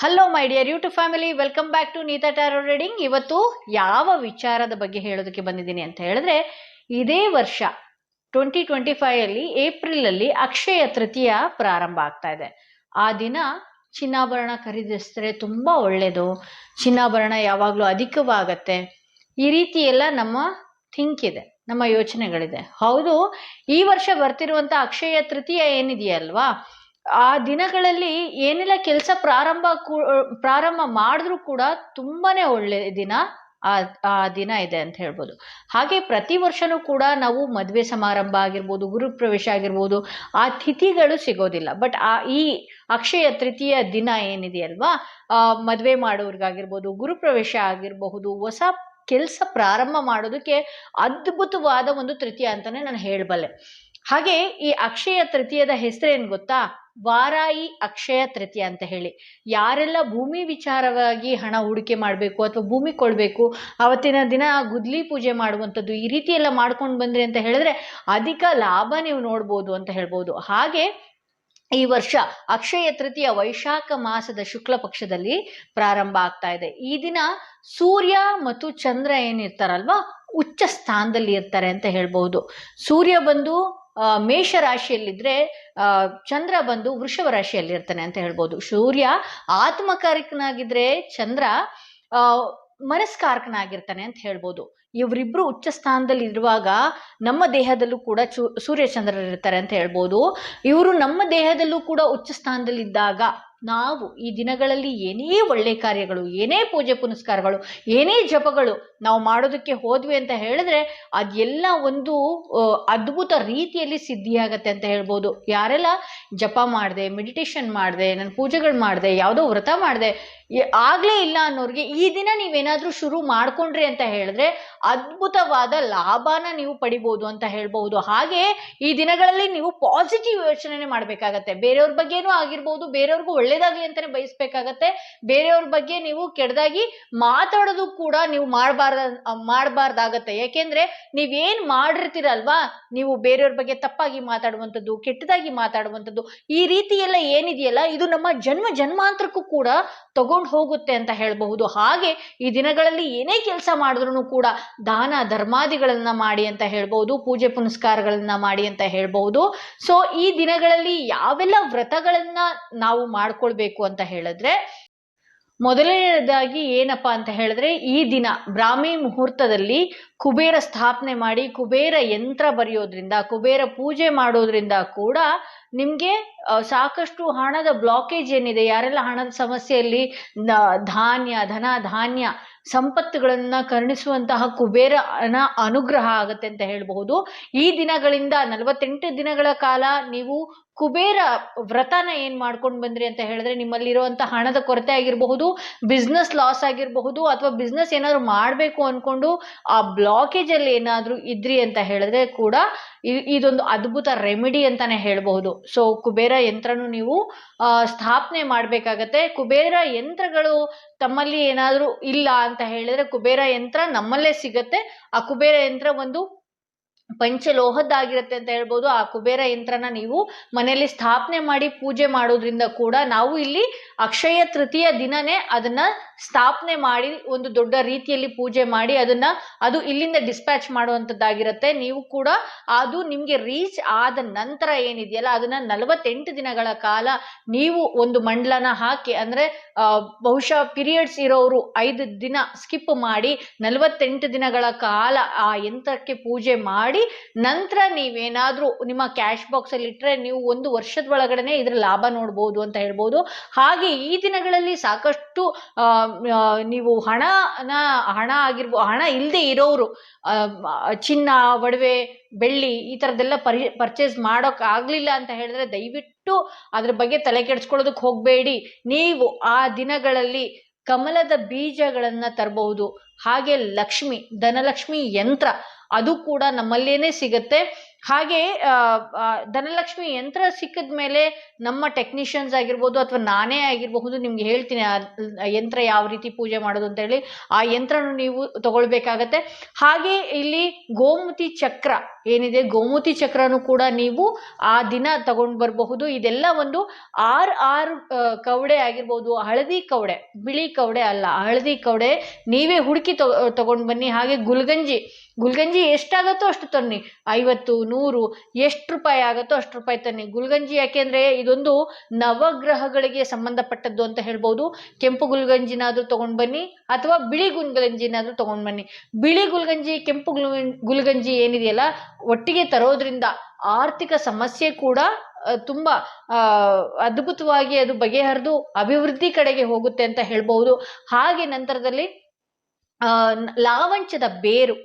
Hello my dear YouTube family welcome back to Neeta tarot reading ಇವತ್ತು ಯಾವ ವಿಚಾರದ ಬಗ್ಗೆ ಹೇಳೋದಕ್ಕೆ ಬಂದಿದ್ದೀನಿ ಅಂತ ಹೇಳಿದ್ರೆ, ಇದೇ ವರ್ಷ ಟ್ವೆಂಟಿ ಟ್ವೆಂಟಿ ಏಪ್ರಿಲ್ ಅಲ್ಲಿ ಅಕ್ಷಯ ತೃತೀಯ ಪ್ರಾರಂಭ ಆಗ್ತಾ ಇದೆ. ಆ ದಿನ ಚಿನ್ನಾಭರಣ ಖರೀದಿಸಿದ್ರೆ ತುಂಬಾ ಒಳ್ಳೇದು. ಚಿನ್ನಾಭರಣ ಯಾವಾಗಲೂ ಅಧಿಕವಾಗತ್ತೆ. ಈ ರೀತಿ ಎಲ್ಲ ನಮ್ಮ ಥಿಂಕ್ ಇದೆ, ನಮ್ಮ ಯೋಚನೆಗಳಿದೆ. ಹೌದು, ಈ ವರ್ಷ ಬರ್ತಿರುವಂತ ಅಕ್ಷಯ ತೃತೀಯ ಏನಿದೆಯಲ್ವಾ? ಆ ದಿನಗಳಲ್ಲಿ ಏನೆಲ್ಲ ಕೆಲಸ ಪ್ರಾರಂಭ ಕೂ- ಪ್ರಾರಂಭ ಮಾಡಿದ್ರು ಕೂಡ ತುಂಬಾನೇ ಒಳ್ಳೆ ದಿನ ಆ ಆ ದಿನ ಇದೆ ಅಂತ ಹೇಳ್ಬೋದು. ಹಾಗೆ ಪ್ರತಿ ವರ್ಷನೂ ಕೂಡ ನಾವು ಮದುವೆ ಸಮಾರಂಭ ಆಗಿರ್ಬೋದು ಗುರುಪ್ರವೇಶ ಆಗಿರ್ಬೋದು, ಆ ತಿಥಿಗಳು ಸಿಗೋದಿಲ್ಲ. ಬಟ್ ಆ, ಈ ಅಕ್ಷಯ ತೃತೀಯ ದಿನ ಏನಿದೆಯಲ್ವಾ ಮದುವೆ ಮಾಡೋರ್ಗಾಗಿರ್ಬೋದು ಗುರುಪ್ರವೇಶ ಆಗಿರಬಹುದು, ಹೊಸ ಕೆಲಸ ಪ್ರಾರಂಭ ಮಾಡೋದಕ್ಕೆ ಅದ್ಭುತವಾದ ಒಂದು ತೃತೀಯ ಅಂತಾನೆ ನಾನು ಹೇಳಬಲ್ಲೆ. ಹಾಗೆ ಈ ಅಕ್ಷಯ ತೃತೀಯದ ಹೆಸರೇನು ಗೊತ್ತಾ? ವಾರಾಯಿ ಅಕ್ಷಯ ತೃತೀಯ ಅಂತ ಹೇಳಿ. ಯಾರೆಲ್ಲ ಭೂಮಿ ವಿಚಾರವಾಗಿ ಹಣ ಹೂಡಿಕೆ ಮಾಡಬೇಕು ಅಥವಾ ಭೂಮಿ ಕೊಡಬೇಕು, ಅವತ್ತಿನ ದಿನ ಗುದ್ಲಿ ಪೂಜೆ ಮಾಡುವಂಥದ್ದು ಈ ರೀತಿ ಎಲ್ಲ ಮಾಡ್ಕೊಂಡು ಬಂದ್ರಿ ಅಂತ ಹೇಳಿದ್ರೆ ಅಧಿಕ ಲಾಭ ನೀವು ನೋಡ್ಬೋದು ಅಂತ ಹೇಳ್ಬೋದು. ಹಾಗೆ ಈ ವರ್ಷ ಅಕ್ಷಯ ತೃತೀಯ ವೈಶಾಖ ಮಾಸದ ಶುಕ್ಲ ಪಕ್ಷದಲ್ಲಿ ಪ್ರಾರಂಭ ಆಗ್ತಾ ಇದೆ. ಈ ದಿನ ಸೂರ್ಯ ಮತ್ತು ಚಂದ್ರ ಏನಿರ್ತಾರಲ್ವಾ ಉಚ್ಚ ಸ್ಥಾನದಲ್ಲಿ ಇರ್ತಾರೆ ಅಂತ ಹೇಳ್ಬಹುದು ಸೂರ್ಯ ಬಂದು ಮೇಷ ರಾಶಿಯಲ್ಲಿದ್ರೆ ಆ, ಚಂದ್ರ ಬಂದು ವೃಷಭ ರಾಶಿಯಲ್ಲಿ ಇರ್ತಾನೆ ಅಂತ ಹೇಳ್ಬೋದು. ಸೂರ್ಯ ಆತ್ಮಕಾರಕನಾಗಿದ್ರೆ ಚಂದ್ರ ಮನಸ್ಕಾರಕನಾಗಿರ್ತಾನೆ ಅಂತ ಹೇಳ್ಬೋದು. ಇವರಿಬ್ರು ಉಚ್ಚ ಸ್ಥಾನದಲ್ಲಿ ಇರುವಾಗ ನಮ್ಮ ದೇಹದಲ್ಲೂ ಕೂಡ ಸೂರ್ಯ ಸೂರ್ಯಚಂದ್ರರು ಇರ್ತಾರೆ ಅಂತ ಹೇಳ್ಬೋದು. ಇವರು ನಮ್ಮ ದೇಹದಲ್ಲೂ ಕೂಡ ಉಚ್ಚ ಸ್ಥಾನದಲ್ಲಿ ಇದ್ದಾಗ ನಾವು ಈ ದಿನಗಳಲ್ಲಿ ಏನೇ ಒಳ್ಳೆ ಕಾರ್ಯಗಳು, ಏನೇ ಪೂಜೆ ಪುನಸ್ಕಾರಗಳು, ಏನೇ ಜಪಗಳು ನಾವು ಮಾಡೋದಕ್ಕೆ ಹೋದ್ವಿ ಅಂತ ಹೇಳಿದ್ರೆ ಅದೆಲ್ಲ ಒಂದು ಅದ್ಭುತ ರೀತಿಯಲ್ಲಿ ಸಿದ್ಧಿಯಾಗತ್ತೆ ಅಂತ ಹೇಳ್ಬೋದು. ಯಾರೆಲ್ಲ ಜಪ ಮಾಡಿದೆ ಮೆಡಿಟೇಷನ್ ಮಾಡಿದೆ, ನಾನು ಪೂಜೆಗಳು ಮಾಡಿದೆ, ಯಾವುದೋ ವ್ರತ ಮಾಡಿದೆ ಆಗಲೇ ಇಲ್ಲ ಅನ್ನೋರಿಗೆ ಈ ದಿನ ನೀವೇನಾದರೂ ಶುರು ಮಾಡಿಕೊಂಡ್ರಿ ಅಂತ ಹೇಳಿದ್ರೆ ಅದ್ಭುತವಾದ ಲಾಭನ ನೀವು ಪಡಿಬೋದು ಅಂತ ಹೇಳ್ಬಹುದು ಹಾಗೆ ಈ ದಿನಗಳಲ್ಲಿ ನೀವು ಪಾಸಿಟಿವ್ ಯೋಚನೆ ಮಾಡ್ಬೇಕಾಗತ್ತೆ. ಬೇರೆಯವ್ರ ಬಗ್ಗೆನೂ ಆಗಿರ್ಬೋದು, ಬೇರೆಯವ್ರಿಗೂ ಒಳ್ಳೇದಾಗ್ಲಿ ಅಂತಾನೆ ಬಯಸ್ಬೇಕಾಗತ್ತೆ. ಬೇರೆಯವ್ರ ಬಗ್ಗೆ ನೀವು ಕೆಡದಾಗಿ ಮಾತಾಡೋದು ಕೂಡ ನೀವು ಮಾಡಬಾರ್ದ, ಮಾಡಬಾರ್ದಾಗತ್ತೆ. ಯಾಕೆಂದ್ರೆ ನೀವೇನ್ ಮಾಡಿರ್ತೀರಲ್ವಾ? ನೀವು ಬೇರೆಯವ್ರ ಬಗ್ಗೆ ತಪ್ಪಾಗಿ ಮಾತಾಡುವಂಥದ್ದು, ಕೆಟ್ಟದಾಗಿ ಮಾತಾಡುವಂಥದ್ದು, ಈ ರೀತಿ ಎಲ್ಲ ಏನಿದೆಯಲ್ಲ, ಇದು ನಮ್ಮ ಜನ್ಮ ಜನ್ಮಾಂತರಕ್ಕೂ ಕೂಡ ತಗೊಂಡು ಹೋಗುತ್ತೆ ಅಂತ ಹೇಳಬಹುದು. ಹಾಗೆ ಈ ದಿನಗಳಲ್ಲಿ ಏನೇ ಕೆಲಸ ಮಾಡಿದ್ರು ಕೂಡ ದಾನ ಧರ್ಮಾದಿಗಳನ್ನ ಮಾಡಿ ಅಂತ ಹೇಳ್ಬಹುದು, ಪೂಜೆ ಪುನಸ್ಕಾರಗಳನ್ನ ಮಾಡಿ ಅಂತ ಹೇಳ್ಬಹುದು. ಸೊ ಈ ದಿನಗಳಲ್ಲಿ ಯಾವೆಲ್ಲ ವ್ರತಗಳನ್ನ ನಾವು ಮಾಡ್ಕೊಳ್ಬೇಕು ಅಂತ ಹೇಳಿದ್ರೆ ಮೊದಲನೇದಾಗಿ ಏನಪ್ಪಾ ಅಂತ ಹೇಳಿದ್ರೆ ಈ ದಿನ ಬ್ರಾಹ್ಮಿ ಮುಹೂರ್ತದಲ್ಲಿ ಕುಬೇರ ಸ್ಥಾಪನೆ ಮಾಡಿ, ಕುಬೇರ ಯಂತ್ರ ಬರೆಯೋದ್ರಿಂದ, ಕುಬೇರ ಪೂಜೆ ಮಾಡೋದ್ರಿಂದ ಕೂಡ ನಿಮಗೆ ಸಾಕಷ್ಟು ಹಣದ ಬ್ಲಾಕೇಜ್ ಏನಿದೆ, ಯಾರೆಲ್ಲ ಹಣದ ಸಮಸ್ಯೆಯಲ್ಲಿ ಧಾನ್ಯ ಧನ ಧಾನ್ಯ ಸಂಪತ್ತುಗಳನ್ನ ಕರುಣಿಸುವಂತಹ ಕುಬೇರನ ಅನುಗ್ರಹ ಆಗತ್ತೆ ಅಂತ ಹೇಳಬಹುದು. ಈ ದಿನಗಳಿಂದ ನಲವತ್ತೆಂಟು ದಿನಗಳ ಕಾಲ ನೀವು ಕುಬೇರ ವ್ರತನ ಏನ್ ಮಾಡ್ಕೊಂಡು ಬಂದ್ರಿ ಅಂತ ಹೇಳಿದ್ರೆ ನಿಮ್ಮಲ್ಲಿರುವಂತಹ ಹಣದ ಕೊರತೆ ಆಗಿರಬಹುದು ಬಿಸ್ನೆಸ್ ಲಾಸ್ ಆಗಿರಬಹುದು ಅಥವಾ ಬಿಸ್ನೆಸ್ ಏನಾದ್ರು ಮಾಡಬೇಕು ಅನ್ಕೊಂಡು ಆ ಬ್ಲಾಕೇಜ್ ಅಲ್ಲಿ ಏನಾದರೂ ಇದ್ರಿ ಅಂತ ಹೇಳಿದ್ರೆ ಕೂಡ ಇದೊಂದು ಅದ್ಭುತ ರೆಮಿಡಿ ಅಂತಾನೆ ಹೇಳಬಹುದು. ಸೊ ಕುಬೇರ ಯಂತ್ರನು ನೀವು ಸ್ಥಾಪನೆ ಮಾಡಬೇಕಾಗತ್ತೆ. ಕುಬೇರ ಯಂತ್ರಗಳು ತಮ್ಮಲ್ಲಿ ಏನಾದರೂ ಇಲ್ಲ ಅಂತ ಹೇಳಿದ್ರೆ ಕುಬೇರ ಯಂತ್ರ ನಮ್ಮಲ್ಲೇ ಸಿಗತ್ತೆ. ಆ ಕುಬೇರ ಯಂತ್ರ ಒಂದು ಪಂಚಲೋಹದ್ದಾಗಿರುತ್ತೆ ಅಂತ ಹೇಳ್ಬೋದು. ಆ ಕುಬೇರ ಯಂತ್ರನ ನೀವು ಮನೆಯಲ್ಲಿ ಸ್ಥಾಪನೆ ಮಾಡಿ ಪೂಜೆ ಮಾಡೋದ್ರಿಂದ ಕೂಡ ನಾವು ಇಲ್ಲಿ ಅಕ್ಷಯ ತೃತೀಯ ದಿನನೇ ಅದನ್ನ ಸ್ಥಾಪನೆ ಮಾಡಿ ಒಂದು ದೊಡ್ಡ ರೀತಿಯಲ್ಲಿ ಪೂಜೆ ಮಾಡಿ ಅದನ್ನ ಅದು ಇಲ್ಲಿಂದ ಡಿಸ್ಪ್ಯಾಚ್ ಮಾಡುವಂಥದ್ದಾಗಿರುತ್ತೆ. ನೀವು ಕೂಡ ಅದು ನಿಮ್ಗೆ ರೀಚ್ ಆದ ನಂತರ ಏನಿದೆಯಲ್ಲ, ಅದನ್ನ ನಲವತ್ತೆಂಟು ದಿನಗಳ ಕಾಲ ನೀವು ಒಂದು ಮಂಡಲನ ಹಾಕಿ ಅಂದ್ರೆ ಬಹುಶಃ ಪೀರಿಯಡ್ಸ್ ಇರೋರು ಐದು ದಿನ ಸ್ಕಿಪ್ ಮಾಡಿ ನಲವತ್ತೆಂಟು ದಿನಗಳ ಕಾಲ ಆ ಯಂತ್ರಕ್ಕೆ ಪೂಜೆ ಮಾಡಿ ನಂತರ ನೀವೇನಾದ್ರೂ ನಿಮ್ಮ ಕ್ಯಾಶ್ ಬಾಕ್ಸ್ ಅಲ್ಲಿ ಇಟ್ರೆ ನೀವು ಒಂದು ವರ್ಷದ ಒಳಗಡೆನೆ ಇದ್ರ ಲಾಭ ನೋಡ್ಬೋದು ಅಂತ ಹೇಳ್ಬೋದು. ಹಾಗೆ ಈ ದಿನಗಳಲ್ಲಿ ಸಾಕಷ್ಟು ನೀವು ಹಣನ, ಹಣ ಆಗಿರ್ಬೋದು ಹಣ ಇಲ್ಲದೆ ಇರೋರು ಚಿನ್ನ, ಒಡವೆ, ಬೆಳ್ಳಿ ಈ ಥರದ್ದೆಲ್ಲ ಪರಿ ಪರ್ಚೇಸ್ ಮಾಡೋಕ್ ಆಗ್ಲಿಲ್ಲ ಅಂತ ಹೇಳಿದ್ರೆ ದಯವಿಟ್ಟು ಅದ್ರ ಬಗ್ಗೆ ತಲೆ ಕೆಡಿಸ್ಕೊಳ್ಳೋದಕ್ಕೆ ಹೋಗಬೇಡಿ. ನೀವು ಆ ದಿನಗಳಲ್ಲಿ ಕಮಲದ ಬೀಜಗಳನ್ನ ತರಬಹುದು ಹಾಗೆ ಲಕ್ಷ್ಮಿ, ಧನಲಕ್ಷ್ಮಿ ಯಂತ್ರ ಅದು ಕೂಡ ನಮ್ಮಲ್ಲೇನೆ ಸಿಗತ್ತೆ. ಹಾಗೆ ಧನಲಕ್ಷ್ಮಿ ಯಂತ್ರ ಸಿಕ್ಕಿದ ಮೇಲೆ ನಮ್ಮ ಟೆಕ್ನಿಷಿಯನ್ಸ್ ಆಗಿರ್ಬೋದು ಅಥವಾ ನಾನೇ ಆಗಿರಬಹುದು ನಿಮ್ಗೆ ಹೇಳ್ತೀನಿ, ಆ ಯಂತ್ರ ಯಾವ ರೀತಿ ಪೂಜೆ ಮಾಡೋದು ಅಂತ ಹೇಳಿ ಆ ಯಂತ್ರನೂ ನೀವು ತಗೊಳ್ಬೇಕಾಗತ್ತೆ. ಹಾಗೆ ಇಲ್ಲಿ ಗೋಮತಿ ಚಕ್ರ ಏನಿದೆ, ಗೋಮತಿ ಚಕ್ರನು ಕೂಡ ನೀವು ಆ ದಿನ ತಗೊಂಡು ಬರಬಹುದು. ಇದೆಲ್ಲ ಒಂದು ಆರ್ ಆರ್ ಕವಡೆ ಆಗಿರ್ಬೋದು, ಹಳದಿ ಕವಡೆ, ಬಿಳಿ ಕವಡೆ ಅಲ್ಲ, ಹಳದಿ ಕವಡೆ ನೀವೇ ಹುಡುಕಿ ತಗೊಂಡು ಬನ್ನಿ. ಹಾಗೆ ಗುಲ್ಗಂಜಿ ಗುಲ್ಗಂಜಿ ಎಷ್ಟಾಗತ್ತೋ ಅಷ್ಟು ತನ್ನಿ. ಐವತ್ತು ಎಷ್ಟು ರೂಪಾಯಿ ಆಗುತ್ತೋ ಅಷ್ಟು ರೂಪಾಯಿ ತನ್ನಿ. ಗುಲ್ಗಂಜಿ ಯಾಕೆಂದ್ರೆ ಇದೊಂದು ನವಗ್ರಹಗಳಿಗೆ ಸಂಬಂಧಪಟ್ಟದ್ದು ಅಂತ ಹೇಳ್ಬೋದು. ಕೆಂಪು ಗುಲ್ಗಂಜಿನಾದ್ರೂ ತಗೊಂಡ್ ಬನ್ನಿ ಅಥವಾ ಬಿಳಿ ಗುಲ್ಗಂಜಿನಾದ್ರೂ ತಗೊಂಡ್ ಬನ್ನಿ. ಬಿಳಿ ಗುಲ್ಗಂಜಿ, ಕೆಂಪು ಗುಲ್ಗಂ ಗುಲ್ಗಂಜಿ ಏನಿದೆಯಲ್ಲ, ಒಟ್ಟಿಗೆ ತರೋದ್ರಿಂದ ಆರ್ಥಿಕ ಸಮಸ್ಯೆ ಕೂಡ ತುಂಬಾ ಅದ್ಭುತವಾಗಿ ಅದು ಬಗೆಹರಿದು ಅಭಿವೃದ್ಧಿ ಕಡೆಗೆ ಹೋಗುತ್ತೆ ಅಂತ ಹೇಳ್ಬಹುದು ಹಾಗೆ ನಂತರದಲ್ಲಿ ಲಾವಂಚದ ಬೇರು.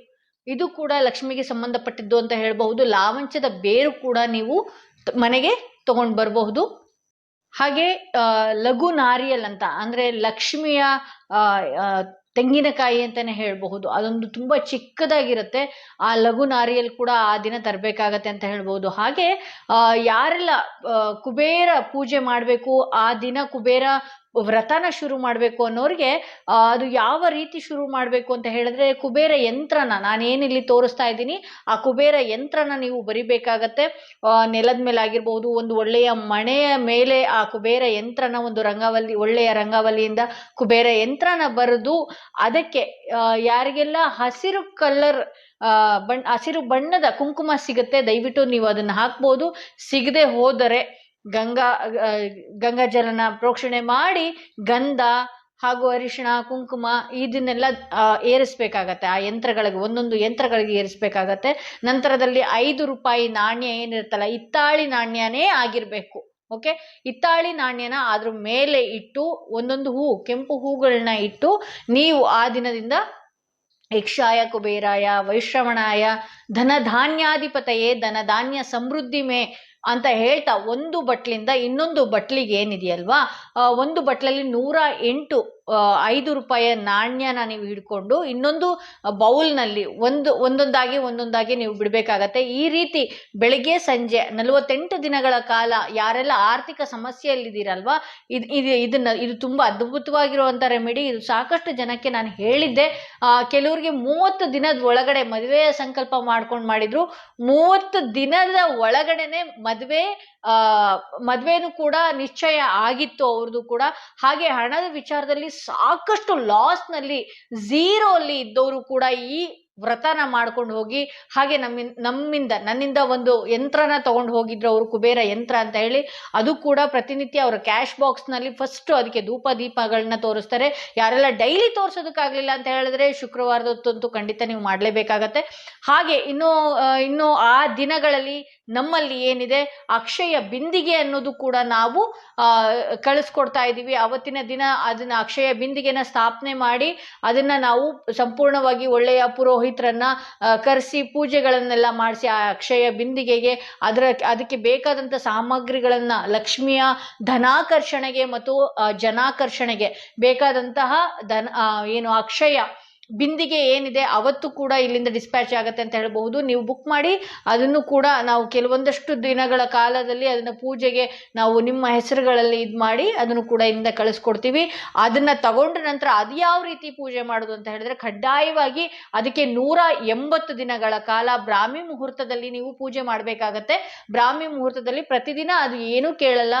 ಇದು ಕೂಡ ಲಕ್ಷ್ಮಿಗೆ ಸಂಬಂಧಪಟ್ಟಿದ್ದು ಅಂತ ಹೇಳಬಹುದು. ಲಾವಂಚದ ಬೇರು ಕೂಡ ನೀವು ಮನೆಗೆ ತಗೊಂಡು ಬರಬಹುದು. ಹಾಗೆ ಲಘು ನಾರಿಯಲ್ ಅಂತ, ಅಂದ್ರೆ ಲಕ್ಷ್ಮಿಯ ತೆಂಗಿನಕಾಯಿ ಅಂತಾನೆ ಹೇಳಬಹುದು. ಅದೊಂದು ತುಂಬಾ ಚಿಕ್ಕದಾಗಿರುತ್ತೆ. ಆ ಲಘು ನಾರಿಯಲ್ ಕೂಡ ಆ ದಿನ ತರಬೇಕಾಗತ್ತೆ ಅಂತ ಹೇಳ್ಬೋದು ಹಾಗೆ ಯಾರೆಲ್ಲ ಕುಬೇರ ಪೂಜೆ ಮಾಡಬೇಕು, ಆ ದಿನ ಕುಬೇರ ವ್ರತನ ಶುರು ಮಾಡಬೇಕು ಅನ್ನೋರಿಗೆ ಅದು ಯಾವ ರೀತಿ ಶುರು ಮಾಡಬೇಕು ಅಂತ ಹೇಳಿದ್ರೆ, ಕುಬೇರ ಯಂತ್ರನ ನಾನೇನಿಲ್ಲಿ ತೋರಿಸ್ತಾ ಇದ್ದೀನಿ, ಆ ಕುಬೇರ ಯಂತ್ರನ ನೀವು ಬರಿಬೇಕಾಗತ್ತೆ. ನೆಲದ ಮೇಲೆ ಆಗಿರ್ಬೋದು, ಒಂದು ಒಳ್ಳೆಯ ಮಣೆಯ ಮೇಲೆ ಆ ಕುಬೇರ ಯಂತ್ರನ, ಒಂದು ರಂಗವಲ್ಲಿ, ಒಳ್ಳೆಯ ರಂಗವಲ್ಲಿಯಿಂದ ಕುಬೇರ ಯಂತ್ರನ ಬರೆದು, ಅದಕ್ಕೆ ಯಾರಿಗೆಲ್ಲ ಹಸಿರು ಕಲರ್ ಬಣ್ಣ ಹಸಿರು ಬಣ್ಣದ ಕುಂಕುಮ ಸಿಗುತ್ತೆ, ದಯವಿಟ್ಟು ನೀವು ಅದನ್ನು ಹಾಕ್ಬೋದು. ಸಿಗದೆ ಹೋದರೆ ಗಂಗಾ ಗಂಗಾ ಜಲನ ಪ್ರೋಕ್ಷಣೆ ಮಾಡಿ ಗಂಧ ಹಾಗೂ ಅರಿಶಿಣ, ಕುಂಕುಮ ಇದನ್ನೆಲ್ಲ ಏರಿಸ್ಬೇಕಾಗತ್ತೆ. ಆ ಯಂತ್ರಗಳಿಗೆ, ಒಂದೊಂದು ಯಂತ್ರಗಳಿಗೆ ಏರಿಸ್ಬೇಕಾಗತ್ತೆ. ನಂತರದಲ್ಲಿ ಐದು ರೂಪಾಯಿ ನಾಣ್ಯ ಏನಿರುತ್ತಲ್ಲ ಇತ್ತಾಳಿ ನಾಣ್ಯನೇ ಆಗಿರ್ಬೇಕು. ಓಕೆ? ಇತ್ತಾಳಿ ನಾಣ್ಯನ ಅದ್ರ ಮೇಲೆ ಇಟ್ಟು, ಒಂದೊಂದು ಹೂ, ಕೆಂಪು ಹೂಗಳನ್ನ ಇಟ್ಟು, ನೀವು ಆ ದಿನದಿಂದ ಯಕ್ಷಾಯ, ಕುಬೇರಾಯ, ವೈಶ್ರವಣಾಯ, ಧನಧಾನ್ಯಾಧಿಪತಯೇ, ಧನಧಾನ್ಯ ಸಮೃದ್ಧಿ ಮೇ ಅಂತ ಹೇಳ್ತಾ ಒಂದು ಬಟ್ಲಿಂದ ಇನ್ನೊಂದು ಬಟ್ಲಿಗೆ ಏನಿದೆಯಲ್ವಾ? ಒಂದು ಬಟ್ಲಲ್ಲಿ ನೂರ ಎಂಟು ಐದು ರೂಪಾಯಿಯ ನಾಣ್ಯನ ನೀವು ಹಿಡ್ಕೊಂಡು ಇನ್ನೊಂದು ಬೌಲ್ನಲ್ಲಿ ಒಂದು, ಒಂದೊಂದಾಗಿ ಒಂದೊಂದಾಗಿ ನೀವು ಬಿಡಬೇಕಾಗತ್ತೆ. ಈ ರೀತಿ ಬೆಳಗ್ಗೆ, ಸಂಜೆ ನಲವತ್ತೆಂಟು ದಿನಗಳ ಕಾಲ ಯಾರೆಲ್ಲ ಆರ್ಥಿಕ ಸಮಸ್ಯೆಯಲ್ಲಿದ್ದೀರಲ್ವಾ, ಇದು ಇದು, ಇದನ್ನ, ಇದು ತುಂಬಾ ಅದ್ಭುತವಾಗಿರುವಂಥ ರೆಮಿಡಿ ಇದು ಸಾಕಷ್ಟು ಜನಕ್ಕೆ ನಾನು ಹೇಳಿದ್ದೆ. ಕೆಲವರಿಗೆ ಮೂವತ್ತು ದಿನದ ಒಳಗಡೆ ಮದುವೆಯ ಸಂಕಲ್ಪ ಮಾಡ್ಕೊಂಡು ಮಾಡಿದ್ರು. ಮೂವತ್ತು ದಿನದ ಒಳಗಡೆನೆ ಮದುವೆ ಆ, ಮದ್ವೆನೂ ಕೂಡ ನಿಶ್ಚಯ ಆಗಿತ್ತು ಅವ್ರದ್ದು ಕೂಡ. ಹಾಗೆ ಹಣದ ವಿಚಾರದಲ್ಲಿ ಸಾಕಷ್ಟು ಲಾಸ್ನಲ್ಲಿ ಝೀರೋ ಅಲ್ಲಿ ಇದ್ದವರು ಕೂಡ ಈ ವ್ರತನ ಮಾಡ್ಕೊಂಡು ಹೋಗಿ, ಹಾಗೆ ನಮ್ಮಿಂದ ನಮ್ಮಿಂದ, ನನ್ನಿಂದ ಒಂದು ಯಂತ್ರನ ತಗೊಂಡು ಹೋಗಿದ್ರು ಅವರು ಕುಬೇರ ಯಂತ್ರ ಅಂತ ಹೇಳಿ. ಅದು ಕೂಡ ಪ್ರತಿನಿತ್ಯ ಅವರ ಕ್ಯಾಶ್ ಬಾಕ್ಸ್ನಲ್ಲಿ ಫಸ್ಟ್ ಅದಕ್ಕೆ ಧೂಪ ದೀಪಗಳನ್ನ ತೋರಿಸ್ತಾರೆ. ಯಾರೆಲ್ಲ ಡೈಲಿ ತೋರಿಸೋದಕ್ಕಾಗಲಿಲ್ಲ ಅಂತ ಹೇಳಿದ್ರೆ ಶುಕ್ರವಾರದೊತ್ತಂತೂ ಖಂಡಿತ ನೀವು ಮಾಡಲೇಬೇಕಾಗತ್ತೆ. ಹಾಗೆ ಇನ್ನು ಇನ್ನು ಆ ದಿನಗಳಲ್ಲಿ ನಮ್ಮಲ್ಲಿ ಏನಿದೆ? ಅಕ್ಷಯ ಬಿಂದಿಗೆ ಅನ್ನೋದು ಕೂಡ ನಾವು ಕಳಿಸ್ಕೊಡ್ತಾ ಇದ್ದೀವಿ. ಅವತ್ತಿನ ದಿನ ಅದನ್ನ ಅಕ್ಷಯ ಬಿಂದಿಗೆನ ಸ್ಥಾಪನೆ ಮಾಡಿ ಅದನ್ನ ನಾವು ಸಂಪೂರ್ಣವಾಗಿ ಒಳ್ಳೆಯ ಪುರೋಹಿತರನ್ನ ಕರೆಸಿ ಪೂಜೆಗಳನ್ನೆಲ್ಲ ಮಾಡಿಸಿ ಆ ಅಕ್ಷಯ ಬಿಂದಿಗೆಗೆ ಅದರ, ಅದಕ್ಕೆ ಬೇಕಾದಂಥ ಸಾಮಗ್ರಿಗಳನ್ನ, ಲಕ್ಷ್ಮಿಯ ಧನಾಕರ್ಷಣೆಗೆ ಮತ್ತು ಜನಾಕರ್ಷಣೆಗೆ ಬೇಕಾದಂತಹ ಧನ ಏನು ಅಕ್ಷಯ ಬಿಂದಿಗೆ ಏನಿದೆ ಅವತ್ತು ಕೂಡ ಇಲ್ಲಿಂದ ಡಿಸ್ಪ್ಯಾಚ್ ಆಗುತ್ತೆ ಅಂತ ಹೇಳಬಹುದು. ನೀವು ಬುಕ್ ಮಾಡಿ, ಅದನ್ನು ಕೂಡ ನಾವು ಕೆಲವೊಂದಷ್ಟು ದಿನಗಳ ಕಾಲದಲ್ಲಿ ಅದನ್ನ ಪೂಜೆಗೆ ನಾವು ನಿಮ್ಮ ಹೆಸರುಗಳಲ್ಲಿ ಇದು ಮಾಡಿ, ಅದನ್ನು ಕೂಡ ಇಲ್ಲಿಂದ ಕಳಿಸ್ಕೊಡ್ತೀವಿ. ಅದನ್ನ ತಗೊಂಡ ನಂತರ ಅದು ಯಾವ ರೀತಿ ಪೂಜೆ ಮಾಡೋದು ಅಂತ ಹೇಳಿದ್ರೆ, ಕಡ್ಡಾಯವಾಗಿ ಅದಕ್ಕೆ ನೂರ ಎಂಬತ್ತು ದಿನಗಳ ಕಾಲ ಬ್ರಾಹ್ಮಿ ಮುಹೂರ್ತದಲ್ಲಿ ನೀವು ಪೂಜೆ ಮಾಡಬೇಕಾಗತ್ತೆ. ಬ್ರಾಹ್ಮಿ ಮುಹೂರ್ತದಲ್ಲಿ ಪ್ರತಿದಿನ ಅದು ಏನೂ ಕೇಳಲ್ಲ.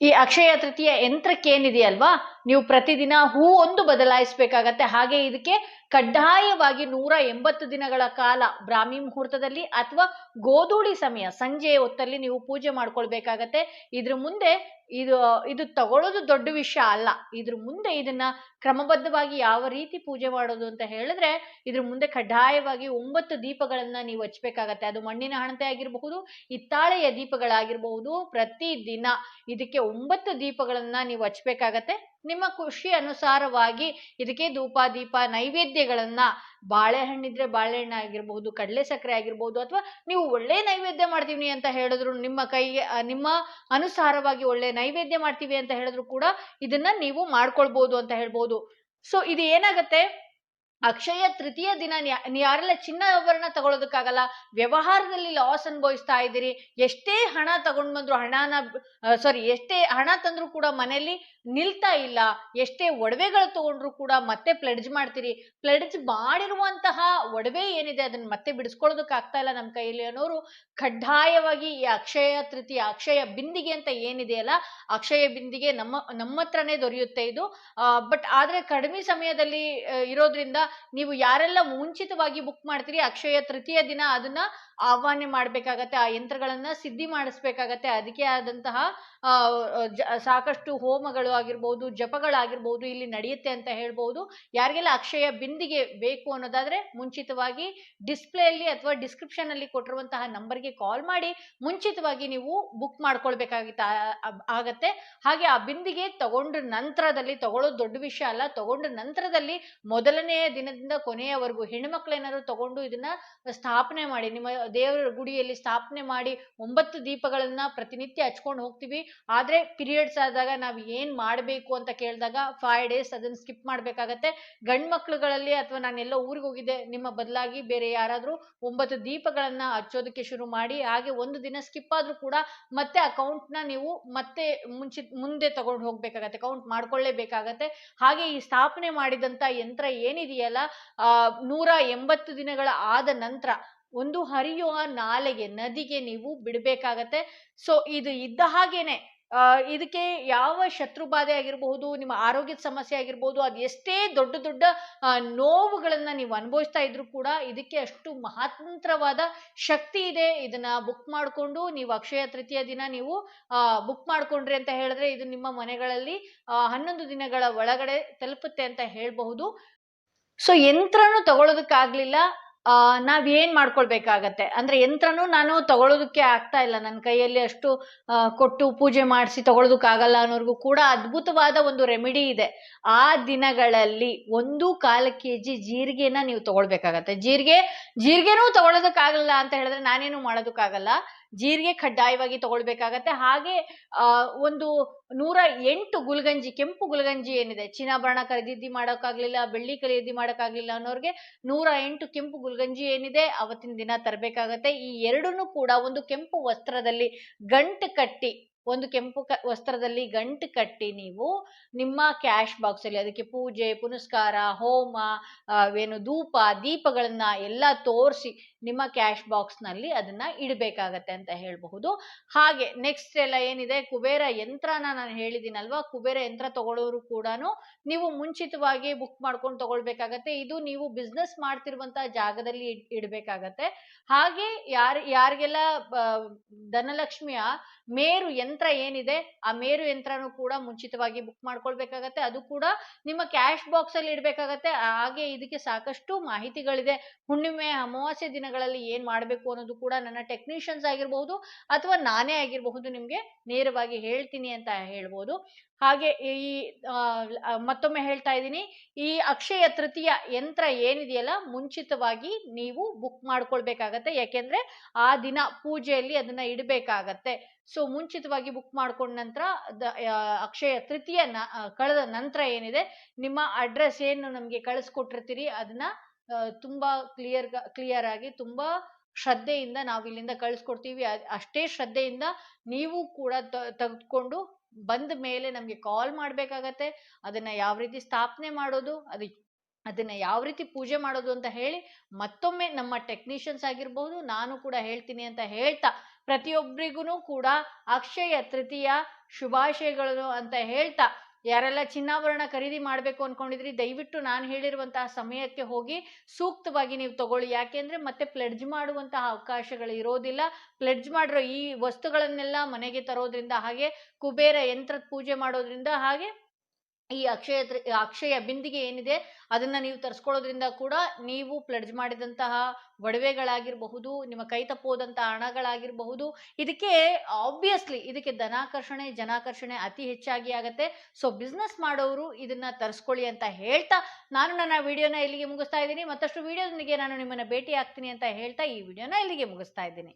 ಈ ಅಕ್ಷಯ ತೃತೀಯ ಯಂತ್ರಕ್ಕೆ ಏನಿದೆಯಲ್ವಾ ನೀವು ಪ್ರತಿದಿನ ಹೂ ಒಂದು ಬದಲಾಯಿಸಬೇಕಾಗತ್ತೆ. ಹಾಗೆ ಇದಕ್ಕೆ ಕಡ್ಡಾಯವಾಗಿ ನೂರ ಎಂಬತ್ತು ದಿನಗಳ ಕಾಲ ಬ್ರಾಹ್ಮಿ ಮುಹೂರ್ತದಲ್ಲಿ ಅಥವಾ ಗೋಧೂಳಿ ಸಮಯ ಸಂಜೆಯ ಹೊತ್ತಲ್ಲಿ ನೀವು ಪೂಜೆ ಮಾಡ್ಕೊಳ್ಬೇಕಾಗತ್ತೆ. ಇದ್ರ ಮುಂದೆ ಇದು ಇದು ತಗೊಳ್ಳೋದು ದೊಡ್ಡ ವಿಷಯ ಅಲ್ಲ. ಇದ್ರ ಮುಂದೆ ಇದನ್ನ ಕ್ರಮಬದ್ಧವಾಗಿ ಯಾವ ರೀತಿ ಪೂಜೆ ಮಾಡೋದು ಅಂತ ಹೇಳಿದ್ರೆ, ಇದ್ರ ಮುಂದೆ ಕಡ್ಡಾಯವಾಗಿ ಒಂಬತ್ತು ದೀಪಗಳನ್ನ ನೀವು ಹಚ್ಬೇಕಾಗತ್ತೆ. ಅದು ಮಣ್ಣಿನ ಹಣತೆ ಆಗಿರಬಹುದು, ಹಿತ್ತಾಳೆಯ ದೀಪಗಳಾಗಿರಬಹುದು. ಪ್ರತಿ ದಿನ ಇದಕ್ಕೆ ಒಂಬತ್ತು ದೀಪಗಳನ್ನ ನೀವು ಹಚ್ಬೇಕಾಗತ್ತೆ. ನಿಮ್ಮ ಖುಷಿ ಅನುಸಾರವಾಗಿ ಇದಕ್ಕೆ ಧೂಪ ದೀಪ ನೈವೇದ್ಯಗಳನ್ನ, ಬಾಳೆಹಣ್ಣಿದ್ರೆ ಬಾಳೆಹಣ್ಣು ಆಗಿರಬಹುದು, ಕಡಲೆ ಸಕ್ಕರೆ ಆಗಿರ್ಬಹುದು, ಅಥವಾ ನೀವು ಒಳ್ಳೆ ನೈವೇದ್ಯ ಮಾಡ್ತೀವಿ ಅಂತ ಹೇಳಿದ್ರು ನಿಮ್ಮ ಕೈಗೆ, ನಿಮ್ಮ ಅನುಸಾರವಾಗಿ ಒಳ್ಳೆ ನೈವೇದ್ಯ ಮಾಡ್ತೀವಿ ಅಂತ ಹೇಳಿದ್ರು ಕೂಡ ಇದನ್ನ ನೀವು ಮಾಡ್ಕೊಳ್ಬಹುದು ಅಂತ ಹೇಳ್ಬೋದು. ಸೊ ಇದು ಏನಾಗತ್ತೆ? ಅಕ್ಷಯ ತೃತೀಯ ದಿನ ಯಾರೆಲ್ಲ ಚಿನ್ನಾಭರಣ ತಗೊಳ್ಳೋದಕ್ಕಾಗಲ್ಲ, ವ್ಯವಹಾರದಲ್ಲಿ ಲಾಸ್ ಅನುಭವಿಸ್ತಾ ಇದ್ದೀರಿ, ಎಷ್ಟೇ ಹಣ ತಗೊಂಡ್ ಬಂದ್ರು ಹಣನ ಸಾರಿ ಎಷ್ಟೇ ಹಣ ತಂದ್ರು ಕೂಡ ಮನೆಯಲ್ಲಿ ನಿಲ್ತಾ ಇಲ್ಲ, ಎಷ್ಟೇ ಒಡವೆಗಳು ತಗೊಂಡ್ರು ಕೂಡ ಮತ್ತೆ ಪ್ಲೆಡ್ಜ್ ಮಾಡ್ತೀರಿ ಪ್ಲೆಡ್ಜ್ ಮಾಡಿರುವಂತಹ ಒಡವೆ ಏನಿದೆ ಅದನ್ನ ಮತ್ತೆ ಬಿಡಿಸ್ಕೊಳ್ಳೋದಕ್ಕೆ ಆಗ್ತಾ ಇಲ್ಲ ನಮ್ಮ ಕೈಯಲ್ಲಿ ಅನ್ನೋರು, ಕಡ್ಡಾಯವಾಗಿ ಈ ಅಕ್ಷಯ ತೃತೀಯ, ಅಕ್ಷಯ ಬಿಂದಿಗೆ ಅಂತ ಏನಿದೆಯಲ್ಲ ಅಕ್ಷಯ ಬಿಂದಿಗೆ ನಮ್ಮ ನಮ್ಮ ಹತ್ರನೇ ದೊರೆಯುತ್ತೆ ಇದು ಬಟ್ ಆದ್ರೆ ಕಡಿಮೆ ಸಮಯದಲ್ಲಿ ಇರೋದ್ರಿಂದ ನೀವು ಯಾರೆಲ್ಲ ಮುಂಚಿತವಾಗಿ ಬುಕ್ ಮಾಡ್ತೀರಿ, ಅಕ್ಷಯ ತೃತೀಯ ದಿನ ಅದನ್ನ ಆಹ್ವಾನ ಮಾಡ್ಬೇಕಾಗತ್ತೆ, ಆ ಯಂತ್ರಗಳನ್ನ ಸಿದ್ಧಿ ಮಾಡಿಸ್ಬೇಕಾಗತ್ತೆ. ಅದಕ್ಕೆ ಆದಂತಹ ಸಾಕಷ್ಟು ಹೋಮಗಳು ಆಗಿರ್ಬೋದು, ಜಪಗಳಾಗಿರ್ಬೋದು ಇಲ್ಲಿ ನಡೆಯುತ್ತೆ ಅಂತ ಹೇಳ್ಬೋದು. ಯಾರಿಗೆಲ್ಲ ಅಕ್ಷಯ ಬಿಂದಿಗೆ ಬೇಕು ಅನ್ನೋದಾದ್ರೆ ಮುಂಚಿತವಾಗಿ ಡಿಸ್ಪ್ಲೇ ಅಲ್ಲಿ ಅಥವಾ ಡಿಸ್ಕ್ರಿಪ್ಷನ್ ಅಲ್ಲಿ ಕೊಟ್ಟಿರುವಂತಹ ನಂಬರ್ಗೆ ಕಾಲ್ ಮಾಡಿ, ಮುಂಚಿತವಾಗಿ ನೀವು ಬುಕ್ ಮಾಡ್ಕೊಳ್ಬೇಕಾಗಿತ್ತ ಆಗತ್ತೆ. ಹಾಗೆ ಆ ಬಿಂದಿಗೆ ತಗೊಂಡ ನಂತರದಲ್ಲಿ, ತಗೊಳ್ಳೋದು ದೊಡ್ಡ ವಿಷಯ ಅಲ್ಲ, ತಗೊಂಡ ನಂತರದಲ್ಲಿ ಮೊದಲನೆಯ ದಿನದಿಂದ ಕೊನೆಯವರೆಗೂ ಹೆಣ್ಮಕ್ಳೇನಾದ್ರು ತಗೊಂಡು ಇದನ್ನ ಸ್ಥಾಪನೆ ಮಾಡಿ, ನಿಮ್ಮ ದೇವರ ಗುಡಿಯಲ್ಲಿ ಸ್ಥಾಪನೆ ಮಾಡಿ ಒಂಬತ್ತು ದೀಪಗಳನ್ನ ಪ್ರತಿನಿತ್ಯ ಹಚ್ಕೊಂಡು ಹೋಗ್ತೀವಿ. ಆದ್ರೆ ಪೀರಿಯಡ್ಸ್ ಆದಾಗ ನಾವು ಏನ್ ಮಾಡ್ಬೇಕು ಅಂತ ಕೇಳಿದಾಗ ಫೈವ್ ಡೇಸ್ ಅದನ್ನ ಸ್ಕಿಪ್ ಮಾಡ್ಬೇಕಾಗತ್ತೆ. ಗಂಡ್ ಮಕ್ಳುಗಳಲ್ಲಿ ಅಥವಾ ನಾನೆಲ್ಲ ಊರಿಗೆ ಹೋಗಿದ್ದೆ, ನಿಮ್ಮ ಬದಲಾಗಿ ಬೇರೆ ಯಾರಾದ್ರೂ ಒಂಬತ್ತು ದೀಪಗಳನ್ನ ಹಚ್ಚೋದಕ್ಕೆ ಶುರು ಮಾಡಿ, ಹಾಗೆ ಒಂದು ದಿನ ಸ್ಕಿಪ್ ಆದ್ರೂ ಕೂಡ ಮತ್ತೆ ಅಕೌಂಟ್ನ ನೀವು ಮತ್ತೆ ಮುಂಚೆ, ಮುಂದೆ ತಗೊಂಡು ಹೋಗ್ಬೇಕಾಗತ್ತೆ ಕೌಂಟ್ ಮಾಡ್ಕೊಳ್ಳೇಬೇಕಾಗತ್ತೆ. ಹಾಗೆ ಈ ಸ್ಥಾಪನೆ ಮಾಡಿದಂತ ಯಂತ್ರ ಏನಿದೆಯಲ್ಲ ಆ, ನೂರ ಎಂಬತ್ತು ದಿನಗಳ ಆದ ನಂತರ ಒಂದು ಹರಿಯುವ ನಾಲೆಗೆ, ನದಿಗೆ ನೀವು ಬಿಡಬೇಕಾಗತ್ತೆ. ಸೊ ಇದು ಇದ್ದ ಹಾಗೇನೆ ಇದಕ್ಕೆ ಯಾವ ಶತ್ರು ಬಾಧೆ ಆಗಿರಬಹುದು, ನಿಮ್ಮ ಆರೋಗ್ಯದ ಸಮಸ್ಯೆ ಆಗಿರ್ಬೋದು, ಅದು ಎಷ್ಟೇ ದೊಡ್ಡ ದೊಡ್ಡ ನೋವುಗಳನ್ನು ನೀವು ಅನುಭವಿಸ್ತಾ ಇದ್ರು ಕೂಡ ಇದಕ್ಕೆ ಅಷ್ಟು ಮಹಾತಂತ್ರವಾದ ಶಕ್ತಿ ಇದೆ. ಇದನ್ನ ಬುಕ್ ಮಾಡಿಕೊಂಡು ನೀವು ಅಕ್ಷಯ ತೃತೀಯ ದಿನ ನೀವು ಬುಕ್ ಮಾಡ್ಕೊಂಡ್ರಿ ಅಂತ ಹೇಳಿದ್ರೆ ಇದು ನಿಮ್ಮ ಮನೆಗಳಲ್ಲಿ ಹನ್ನೊಂದು ದಿನಗಳ ಒಳಗಡೆ ತಲುಪುತ್ತೆ ಅಂತ ಹೇಳ್ಬಹುದು. ಸೊ ಯಂತ್ರನೂ ತಗೊಳ್ಳೋದಕ್ಕಾಗ್ಲಿಲ್ಲ ನಾವ್ ಏನ್ ಮಾಡ್ಕೊಳ್ಬೇಕಾಗತ್ತೆ? ಅಂದ್ರೆ ಯಂತ್ರನೂ ನಾನು ತಗೊಳ್ಳೋದಕ್ಕೆ ಆಗ್ತಾ ಇಲ್ಲ. ನನ್ನ ಕೈಯಲ್ಲಿ ಅಷ್ಟು ಕೊಟ್ಟು ಪೂಜೆ ಮಾಡಿಸಿ ತಗೊಳ್ಳೋದಕ್ಕಾಗಲ್ಲ ಅನ್ನೋರ್ಗು ಕೂಡ ಅದ್ಭುತವಾದ ಒಂದು ರೆಮಿಡಿ ಇದೆ. ಆ ದಿನಗಳಲ್ಲಿ ಒಂದು ಕಾಲು ಕೆ ಜಿ ಜೀರಿಗೆನ ನೀವು ತಗೊಳ್ಬೇಕಾಗತ್ತೆ. ಜೀರಿಗೆ, ಜೀರಿಗೆನೂ ತಗೊಳ್ಳೋದಕ್ಕಾಗಲ್ಲ ಅಂತ ಹೇಳಿದ್ರೆ ನಾನೇನು ಮಾಡೋದಕ್ಕಾಗಲ್ಲ. ಜೀರಿಗೆ ಕಡ್ಡಾಯವಾಗಿ ತಗೊಳ್ಬೇಕಾಗತ್ತೆ. ಹಾಗೆ ಒಂದು ನೂರ ಎಂಟು ಗುಲ್ಗಂಜಿ, ಕೆಂಪು ಗುಲ್ಗಂಜಿ ಏನಿದೆ ಚಿನ್ನಾಭರಣ ಖರೀದಿ ಮಾಡೋಕ್ಕಾಗ್ಲಿಲ್ಲ, ಬೆಳ್ಳಿ ಖರೀದಿ ಮಾಡೋಕ್ಕಾಗ್ಲಿಲ್ಲ ಅನ್ನೋರಿಗೆ ನೂರ ಎಂಟು ಕೆಂಪು ಗುಲ್ಗಂಜಿ ಏನಿದೆ, ಅವತ್ತಿನ ದಿನ ತರಬೇಕಾಗತ್ತೆ. ಈ ಎರಡನ್ನು ಕೂಡ ಒಂದು ಕೆಂಪು ವಸ್ತ್ರದಲ್ಲಿ ಗಂಟು ಕಟ್ಟಿ, ಒಂದು ಕೆಂಪು ಕ, ವಸ್ತ್ರದಲ್ಲಿ ಗಂಟು ಕಟ್ಟಿ ನೀವು ನಿಮ್ಮ ಕ್ಯಾಶ್ ಬಾಕ್ಸ್ ಅಲ್ಲಿ ಅದಕ್ಕೆ ಪೂಜೆ, ಪುನಸ್ಕಾರ, ಹೋಮ ಏನು ಧೂಪ, ದೀಪಗಳನ್ನ ಎಲ್ಲ ತೋರಿಸಿ ನಿಮ್ಮ ಕ್ಯಾಶ್ ಬಾಕ್ಸ್ನಲ್ಲಿ ಅದನ್ನ ಇಡಬೇಕಾಗತ್ತೆ ಅಂತ ಹೇಳಬಹುದು. ಹಾಗೆ ನೆಕ್ಸ್ಟ್ ಎಲ್ಲ ಏನಿದೆ? ಕುಬೇರ ಯಂತ್ರನ ನಾನು ಹೇಳಿದ್ದೀನಲ್ವಾ? ಕುಬೇರ ಯಂತ್ರ ತಗೊಳ್ಳೋರು ಕೂಡ ನೀವು ಮುಂಚಿತವಾಗಿ ಬುಕ್ ಮಾಡ್ಕೊಂಡು ತಗೊಳ್ಬೇಕಾಗತ್ತೆ. ಇದು ನೀವು ಬಿಸ್ನೆಸ್ ಮಾಡ್ತಿರುವಂತಹ ಜಾಗದಲ್ಲಿ ಇಡಬೇಕಾಗತ್ತೆ. ಹಾಗೆ ಯಾರ್, ಯಾರಿಗೆಲ್ಲ ಧನಲಕ್ಷ್ಮಿಯ ಮೇರು ಯಂತ್ರ ಏನಿದೆ? ಆ ಮೇರು ಯಂತ್ರನೂ ಕೂಡ ಮುಂಚಿತವಾಗಿ ಬುಕ್ ಮಾಡ್ಕೊಳ್ಬೇಕಾಗತ್ತೆ. ಅದು ಕೂಡ ನಿಮ್ಮ ಕ್ಯಾಶ್ ಬಾಕ್ಸ್ ಅಲ್ಲಿ ಇಡಬೇಕಾಗತ್ತೆ. ಹಾಗೆ ಇದಕ್ಕೆ ಸಾಕಷ್ಟು ಮಾಹಿತಿಗಳಿದೆ. ಹುಣ್ಣಿಮೆ, ಅಮಾವಾಸ್ಯೆ ದಿನಗಳಲ್ಲಿ ಏನ್ ಮಾಡಬೇಕು ಅನ್ನೋದು ಕೂಡ ನನ್ನ ಟೆಕ್ನಿಷಿಯನ್ಸ್ ಆಗಿರ್ಬಹುದು ಅಥವಾ ನಾನೇ ಆಗಿರಬಹುದು ನಿಮ್ಗೆ ನೇರವಾಗಿ ಹೇಳ್ತೀನಿ ಅಂತ ಹೇಳ್ಬೋದು. ಹಾಗೆ ಈ ಮತ್ತೊಮ್ಮೆ ಹೇಳ್ತಾ ಇದ್ದೀನಿ. ಈ ಅಕ್ಷಯ ತೃತೀಯ ಯಂತ್ರ ಏನಿದೆಯಲ್ಲ ಮುಂಚಿತವಾಗಿ ನೀವು ಬುಕ್ ಮಾಡ್ಕೊಳ್ಬೇಕಾಗತ್ತೆ. ಯಾಕೆಂದ್ರೆ ಆ ದಿನ ಪೂಜೆಯಲ್ಲಿ ಅದನ್ನ ಇಡಬೇಕಾಗತ್ತೆ. ಸೊ ಮುಂಚಿತವಾಗಿ ಬುಕ್ ಮಾಡ್ಕೊಂಡ ನಂತರ ಅಕ್ಷಯ ತೃತೀಯ ಕಳೆದ ನಂತರ ಏನಿದೆ, ನಿಮ್ಮ ಅಡ್ರೆಸ್ ಏನು ನಮಗೆ ಕಳಿಸ್ಕೊಟ್ಟಿರ್ತೀರಿ, ಅದನ್ನ ತುಂಬಾ ಕ್ಲಿಯರ್ ಕ್ಲಿಯರ್ ಆಗಿ ತುಂಬಾ ಶ್ರದ್ಧೆಯಿಂದ ನಾವು ಇಲ್ಲಿಂದ ಕಳ್ಸ್ಕೊಡ್ತೀವಿ. ಅಷ್ಟೇ ಶ್ರದ್ಧೆಯಿಂದ ನೀವು ಕೂಡ ತೆಗೆದುಕೊಂಡು ಬಂದ ಮೇಲೆ ನಮಗೆ ಕಾಲ್ ಮಾಡ್ಬೇಕಾಗತ್ತೆ. ಅದನ್ನ ಯಾವ ರೀತಿ ಸ್ಥಾಪನೆ ಮಾಡೋದು, ಅದು, ಅದನ್ನ ಯಾವ ರೀತಿ ಪೂಜೆ ಮಾಡೋದು ಅಂತ ಹೇಳಿ ಮತ್ತೊಮ್ಮೆ ನಮ್ಮ ಟೆಕ್ನಿಷಿಯನ್ಸ್ ಆಗಿರ್ಬಹುದು ನಾನು ಕೂಡ ಹೇಳ್ತೀನಿ ಅಂತ ಹೇಳ್ತಾ ಪ್ರತಿಯೊಬ್ಬರಿಗೂ ಕೂಡ ಅಕ್ಷಯ ತೃತೀಯ ಶುಭಾಶಯಗಳು ಅಂತ ಹೇಳ್ತಾ ಯಾರೆಲ್ಲ ಚಿನ್ನಾಭರಣ ಖರೀದಿ ಮಾಡಬೇಕು ಅನ್ಕೊಂಡಿದ್ರಿ, ದಯವಿಟ್ಟು ನಾನು ಹೇಳಿರುವಂತಹ ಸಮಯಕ್ಕೆ ಹೋಗಿ ಸೂಕ್ತವಾಗಿ ನೀವು ತಗೊಳ್ಳಿ. ಯಾಕೆಂದ್ರೆ ಮತ್ತೆ ಪ್ಲೆಡ್ಜ್ ಮಾಡುವಂತಹ ಅವಕಾಶಗಳು ಇರೋದಿಲ್ಲ. ಪ್ಲೆಡ್ಜ್ ಮಾಡಿರೋ ಈ ವಸ್ತುಗಳನ್ನೆಲ್ಲ ಮನೆಗೆ ತರೋದ್ರಿಂದ ಹಾಗೆ ಕುಬೇರ ಯಂತ್ರದ ಪೂಜೆ ಮಾಡೋದ್ರಿಂದ ಹಾಗೆ ಈ ಅಕ್ಷಯ ಅಕ್ಷಯ ಬಿಂದಿಗೆ ಏನಿದೆ, ಅದನ್ನ ನೀವು ತರಿಸ್ಕೊಳ್ಳೋದ್ರಿಂದ ಕೂಡ ನೀವು ಪ್ಲಡ್ಜ್ ಮಾಡಿದಂತಹ ಒಡವೆಗಳಾಗಿರಬಹುದು, ನಿಮ್ಮ ಕೈ ತಪ್ಪೋದಂತಹ ಹಣಗಳಾಗಿರಬಹುದು ಇದಕ್ಕೆ ಆಬ್ವಿಯಸ್ಲಿ ಇದಕ್ಕೆ ಧನಾಕರ್ಷಣೆ, ಜನಾಕರ್ಷಣೆ ಅತಿ ಹೆಚ್ಚಾಗಿ ಆಗತ್ತೆ. ಸೊ ಬಿಸ್ನೆಸ್ ಮಾಡೋರು ಇದನ್ನ ತರಿಸ್ಕೊಳ್ಳಿ ಅಂತ ಹೇಳ್ತಾ ನಾನು ನನ್ನ ವಿಡಿಯೋನ ಇಲ್ಲಿಗೆ ಮುಗಿಸ್ತಾ ಇದ್ದೀನಿ. ಮತ್ತಷ್ಟು ವಿಡಿಯೋದೊಂದಿಗೆ ನಾನು ನಿಮ್ಮನ್ನ ಭೇಟಿ ಆಗ್ತೀನಿ ಅಂತ ಹೇಳ್ತಾ ಈ ವಿಡಿಯೋನ ಇಲ್ಲಿಗೆ ಮುಗಿಸ್ತಾ ಇದ್ದೀನಿ.